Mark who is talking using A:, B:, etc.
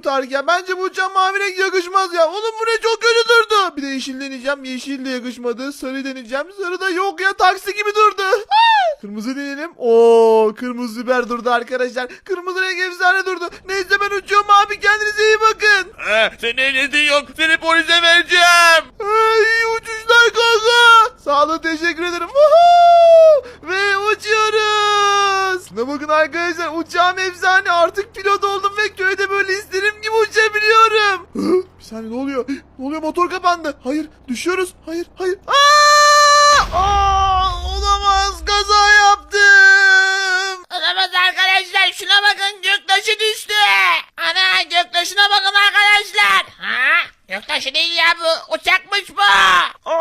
A: bilmiyorum Tarık ya. Bence bu uçan mavi renk yakışmaz ya. Oğlum bu ne çok kötü durdu. Bir de yeşil deneyeceğim. Yeşil de yakışmadı. Sarı deneyeceğim. Sarı da yok ya. Taksi gibi durdu. Kırmızı deneyelim. Oo kırmızı biber durdu arkadaşlar. Kırmızı renk efsane durdu. Neyse ben uçuyorum abi. Kendinize iyi bakın.
B: Eh, senin ehliyetin yok. Seni polise vereceğim.
A: Ee, iyi uçuşlar kanka. Sağ olun teşekkür ederim. Ve uçuyoruz. Ne bakın arkadaşlar uçağım efsane. Artık pilot oldum saniye ne oluyor? Ne oluyor motor kapandı. Hayır düşüyoruz. Hayır hayır. Aa! Olamaz kaza yaptım.
C: Olamaz arkadaşlar şuna bakın göktaşı düştü. Ana göktaşına bakın arkadaşlar. Ha? Göktaşı değil ya bu uçakmış bu.